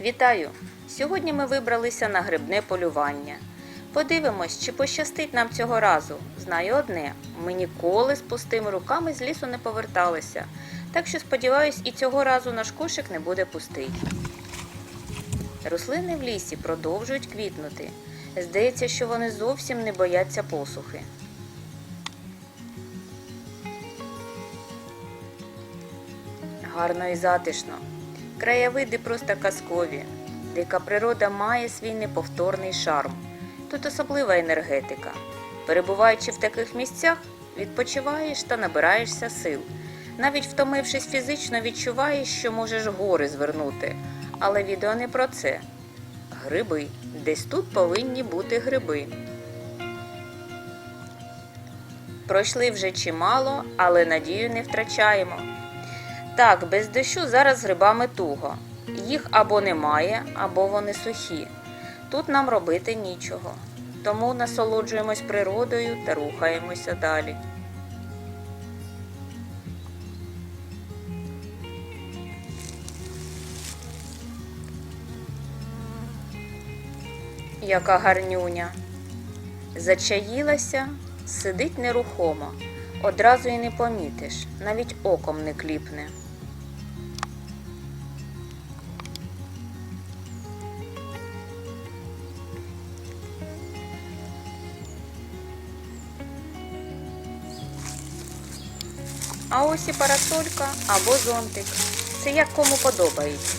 Вітаю! Сьогодні ми вибралися на грибне полювання. Подивимось, чи пощастить нам цього разу. Знаю одне: ми ніколи з пустими руками з лісу не поверталися. Так що сподіваюсь, і цього разу наш кошик не буде пустий. Рослини в лісі продовжують квітнути. Здається, що вони зовсім не бояться посухи. Гарно і затишно. Краєвиди просто казкові. Дика природа має свій неповторний шарм. Тут особлива енергетика. Перебуваючи в таких місцях, відпочиваєш та набираєшся сил. Навіть втомившись фізично, відчуваєш, що можеш гори звернути. Але відео не про це. Гриби. Десь тут повинні бути гриби. Пройшли вже чимало, але надію не втрачаємо. Так, без дощу зараз з грибами туго. Їх або немає, або вони сухі. Тут нам робити нічого. Тому насолоджуємось природою та рухаємося далі. Яка гарнюня. Зачаїлася, сидить нерухомо. Одразу й не помітиш, навіть оком не кліпне. А ось і парасолька або зонтик. Це як кому подобається.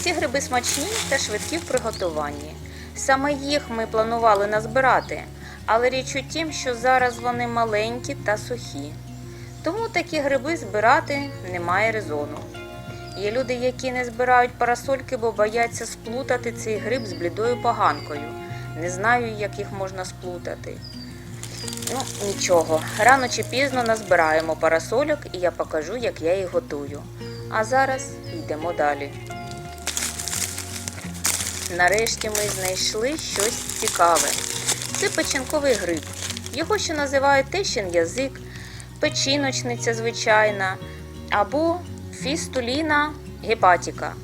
Ці гриби смачні та швидкі в приготуванні. Саме їх ми планували назбирати, але річ у тім, що зараз вони маленькі та сухі. Тому такі гриби збирати немає резону. Є люди, які не збирають парасольки, бо бояться сплутати цей гриб з блідою поганкою. Не знаю, як їх можна сплутати. Ну, нічого, рано чи пізно назбираємо парасольок і я покажу, як я їх готую. А зараз йдемо далі. Нарешті ми знайшли щось цікаве. Це печінковий гриб. Його ще називають тещин язик, печіночниця звичайна або фістуліна гепатіка.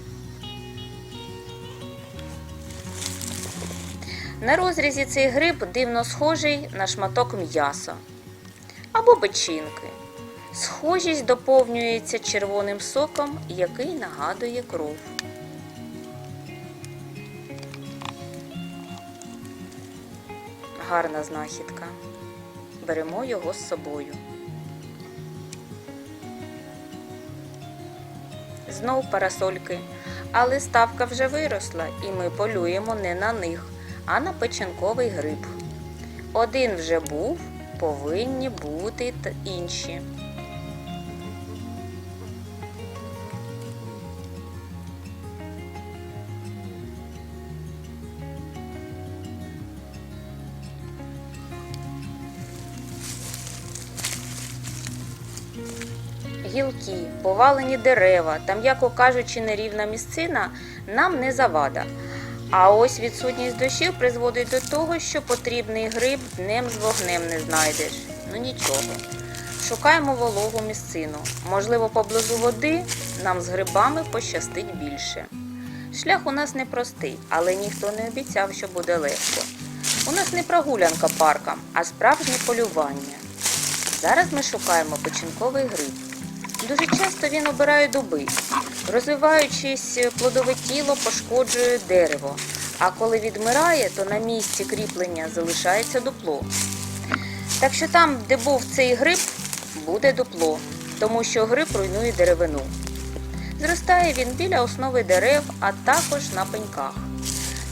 На розрізі цей гриб дивно схожий на шматок м'яса або печінки. Схожість доповнюється червоним соком, який нагадує кров. Гарна знахідка. Беремо його з собою. Знов парасольки, але ставка вже виросла, і ми полюємо не на них, а на печінковий гриб. Один вже був, повинні бути інші. Гілки, повалені дерева та, м'яко кажучи, нерівна місцина нам не завада. А ось відсутність дощів призводить до того, що потрібний гриб днем з вогнем не знайдеш. Ну нічого. Шукаємо вологу місцину. Можливо, поблизу води нам з грибами пощастить більше. Шлях у нас непростий, але ніхто не обіцяв, що буде легко. У нас не прогулянка парком, а справжнє полювання. Зараз ми шукаємо печінковий гриб. Дуже часто він обирає дуби. Розвиваючись, плодове тіло пошкоджує дерево, а коли відмирає, то на місці кріплення залишається дупло. Так що там, де був цей гриб, буде дупло, тому що гриб руйнує деревину. Зростає він біля основи дерев, а також на пеньках.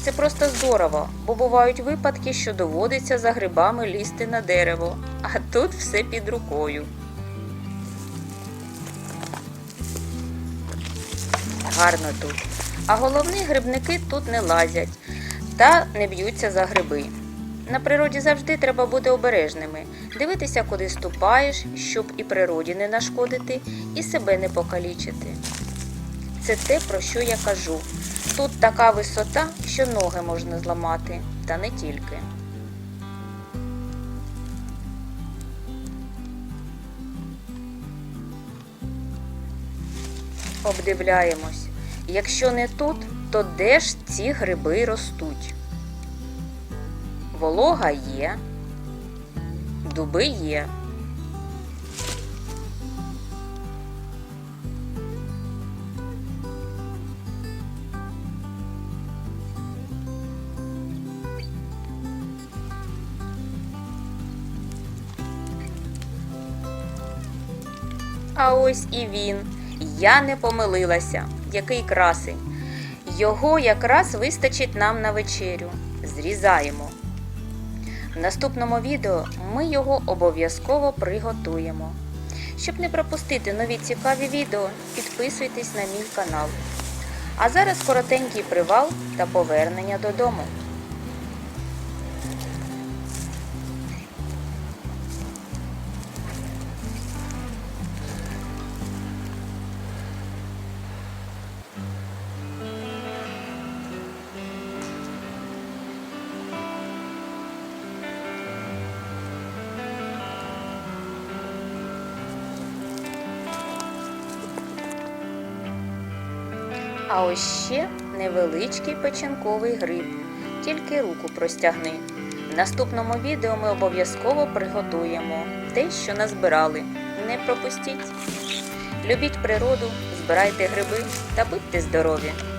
Це просто здорово, бо бувають випадки, що доводиться за грибами лізти на дерево, а тут все під рукою. Гарно тут. А головні грибники тут не лазять та не б'ються за гриби. На природі завжди треба бути обережними, дивитися, куди ступаєш, щоб і природі не нашкодити, і себе не покалічити. Це те, про що я кажу. Тут така висота, що ноги можна зламати, та не тільки. Обдивляємось. Якщо не тут, То де ж ці гриби ростуть? Волога є, дуби є. А ось і він. Я не помилилася. Який красень. Його якраз вистачить нам на вечерю. Зрізаємо. В наступному відео ми його обов'язково приготуємо. Щоб не пропустити нові цікаві відео, підписуйтесь на мій канал. А зараз коротенький привал та повернення додому. А ось ще невеличкий печінковий гриб. Тільки руку простягни. В наступному відео ми обов'язково приготуємо те, що назбирали. Не пропустіть. Любіть природу, збирайте гриби та будьте здорові!